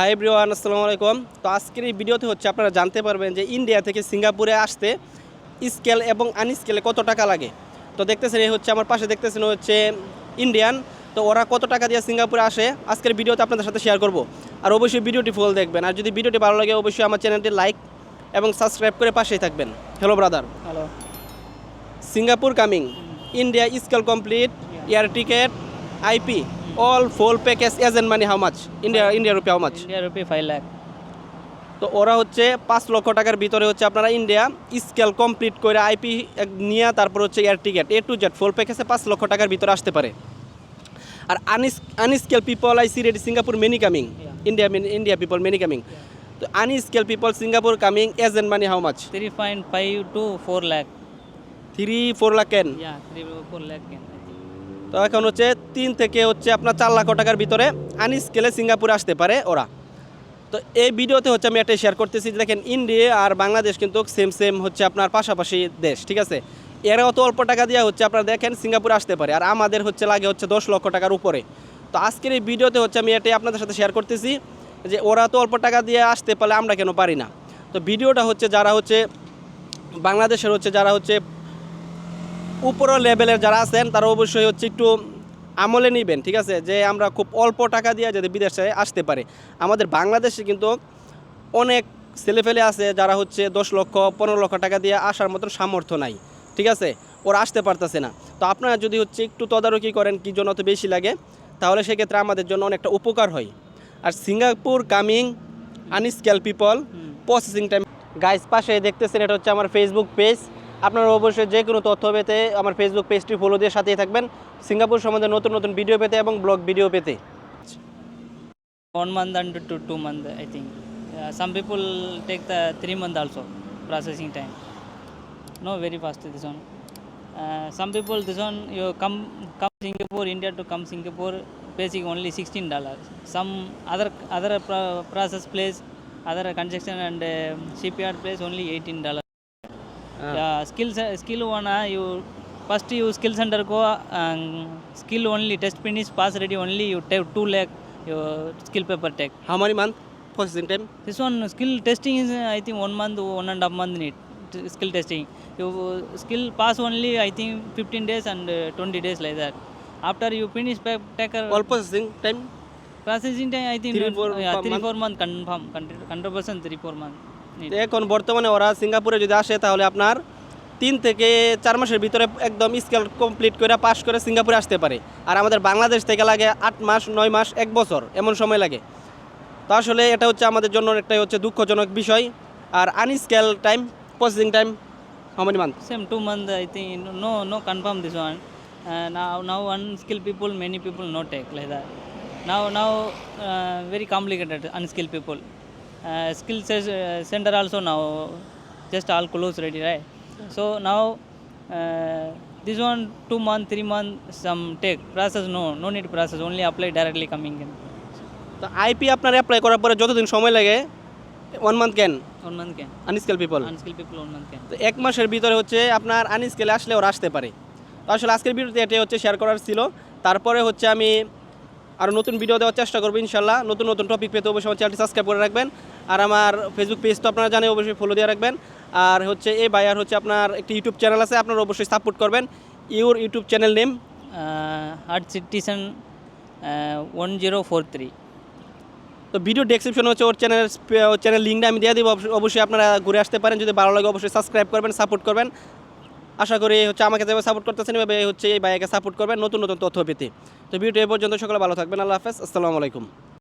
Hi everyone আসসালামু আলাইকুম। তো আজকের এই ভিডিওতে হচ্ছে আপনারা জানতে পারবেন যে ইন্ডিয়া থেকে সিঙ্গাপুরে আসতে স্কেল এবং আনস্কেলে কত টাকা লাগে। তো দেখতেছেন এই হচ্ছে আমার পাশে দেখতেছেন হচ্ছে ইন্ডিয়ান। তো ওরা কত টাকা দিয়ে সিঙ্গাপুরে আসে আজকের ভিডিওতে আপনাদের সাথে শেয়ার করব। আর অবশ্যই ভিডিওটি ফুল দেখবেন। আর যদি ভিডিওটি ভালো লাগে অবশ্যই আমার চ্যানেলটি লাইক এবং সাবস্ক্রাইব করে পাশেই থাকবেন। Hello brother hello Singapore coming India skill complete air ticket IP all full package agent money how much India India rupee how much India rupee 5 lakh. তো ওরা হচ্ছে পাঁচ লক্ষ টাকার ভিতরে হচ্ছে আপনারা ইন্ডিয়া স্কেল কমপ্লিট করে আইপি নিয়ে তারপর হচ্ছে air ticket A to Z full প্যাকেজে পাঁচ লক্ষ টাকার ভিতরে আসতে পারে আর Anis unskill people I see ready Singapore many coming India India people many coming তো আনস্কেল people Singapore coming age agent money how much 3.5 to 4 lakh. Three four lakh কেন four 3 to 4 lakh. can, I think. তো এখন হচ্ছে তিন থেকে হচ্ছে আপনার চার লাখ টাকার ভিতরে আনস্কেলে সিঙ্গাপুরে আসতে পারে ওরা। তো এই ভিডিওতে হচ্ছে আমি একটা শেয়ার করতেছি দেখেন ইন্ডিয়া আর বাংলাদেশ কিন্তু সেম সেম হচ্ছে আপনার পাশাপাশি দেশ, ঠিক আছে? এরা অত অল্প টাকা দিয়ে হচ্ছে আপনারা দেখেন সিঙ্গাপুরে আসতে পারে আর আমাদের হচ্ছে লাগে হচ্ছে দশ লক্ষ টাকার উপরে। তো আজকের এই ভিডিওতে হচ্ছে আমি এটাই আপনাদের সাথে শেয়ার করতেছি যে ওরা তো অল্প টাকা দিয়ে আসতে পারলে আমরা কেন পারি না। তো ভিডিওটা হচ্ছে যারা হচ্ছে বাংলাদেশের হচ্ছে যারা হচ্ছে উপরের লেভেলের যারা আছেন তারা অবশ্যই হচ্ছে একটু আমলে নেবেন ঠিক আছে? যে আমরা খুব অল্প টাকা দিয়ে যাতে বিদেশে আসতে পারে। আমাদের বাংলাদেশে কিন্তু অনেক ছেলেফেলে আছে যারা হচ্ছে দশ লক্ষ পনেরো লক্ষ টাকা দিয়ে আসার মতন সামর্থ্য নাই ঠিক আছে? ওরা আসতে পারতেছে না। তো আপনারা যদি হচ্ছে একটু তদারকি করেন কি জন্য অত বেশি লাগে তাহলে সেক্ষেত্রে আমাদের জন্য অনেকটা উপকার হয়। আর Singapore coming unskilled people processing time guys পাশে দেখতেছেন এটা হচ্ছে আমার ফেসবুক পেজ আপনারা অবশ্যই যে কোনো তথ্য পেতে আমার ফেসবুক পেজটি ফলো দিয়ে সাথেই থাকবেন। সিঙ্গাপুর সম্বন্ধে নতুন নতুন ভিডিও পেতে এবং ব্লগ ভিডিও পেতে। One month and two two month I think some people take the three month also processing time no very fast this one some people this one you come come Singapore India to come Singapore basic only sixteen dollar some other other process place other construction and shipyard place only eighteen dollar Yeah, skill ce- skill one uh, you first you skill center go um, skill only test finish pass ready only you take two lakh your skill paper take. How many month processing time This one skill testing is uh, I think one month one and a half month need t- skill testing. You uh, skill pass only I think 15 days and uh, 20 days like that. After you finish pa- take a all processing time processing time I think Three, four yeah, per three month? four month confirm hundred percent three four month. এখন বর্তমানে ওরা সিঙ্গাপুরে যদি আসে তাহলে আপনার তিন থেকে চার মাসের ভিতরে একদম স্কেল কমপ্লিট করে পাস করে সিঙ্গাপুরে আসতে পারে আর আমাদের বাংলাদেশ থেকে লাগে আট মাস নয় মাস এক বছর এমন সময় লাগে তো আসলে এটা হচ্ছে আমাদের জন্য একটাই হচ্ছে দুঃখজনক বিষয় আর unskilled time processing time how many month Same two month I think no no confirm this one. Uh, now now unskilled people many people no take like that. Now now uh, very complicated unskilled people. Uh, skill uh, center also now just all close ready right. So now uh, this one two month three month some take process no no need process only apply directly coming in তো IP আপনার apply করার পরে যতদিন সময় লাগে one month can one month can unskilled people unskilled people one month can. তো এক মাসের ভিতরে হচ্ছে আপনার আনস্কেলে আসলে ওরা আসতে পারে তো আসলে আজকের ভিডিওতে এটাই হচ্ছে শেয়ার করার ছিল তারপরে হচ্ছে আমি আরও নতুন ভিডিও দেওয়ার চেষ্টা করব ইনশাল্লাহ। নতুন নতুন টপিক পেতে অবশ্যই আমার চ্যানেলটি সাবস্ক্রাইব করে রাখবেন। আর আমার ফেসবুক পেজ তো আপনারা জানেন অবশ্যই ফলো দিয়ে রাখবেন। আর হচ্ছে এই ভাইয়ার হচ্ছে আপনার একটি ইউটিউব চ্যানেল আছে আপনারা অবশ্যই সাপোর্ট করবেন। Your YouTube channel name Uh, Art Citizen uh, 1043. তো ভিডিও ডেসক্রিপশনে হচ্ছে ওর চ্যানেল চ্যানেল লিঙ্কটা আমি দিয়ে দিব। অবশ্য- অবশ্যই আপনারা ঘুরে আসতে পারেন যদি ভালো লাগে অবশ্যই সাবস্ক্রাইব করবেন সাপোর্ট করবেন। আশা করি হচ্ছে আমাকে যেভাবে সাপোর্ট করতেছেন, এভাবে হচ্ছে এই বাইকে সাপোর্ট করবেন নতুন নতুন তথ্য পেতে। তো ভিডিও এ পর্যন্ত, সকলে ভালো থাকবেন, আল্লাহ হাফেজ, আসসালামু আলাইকুম।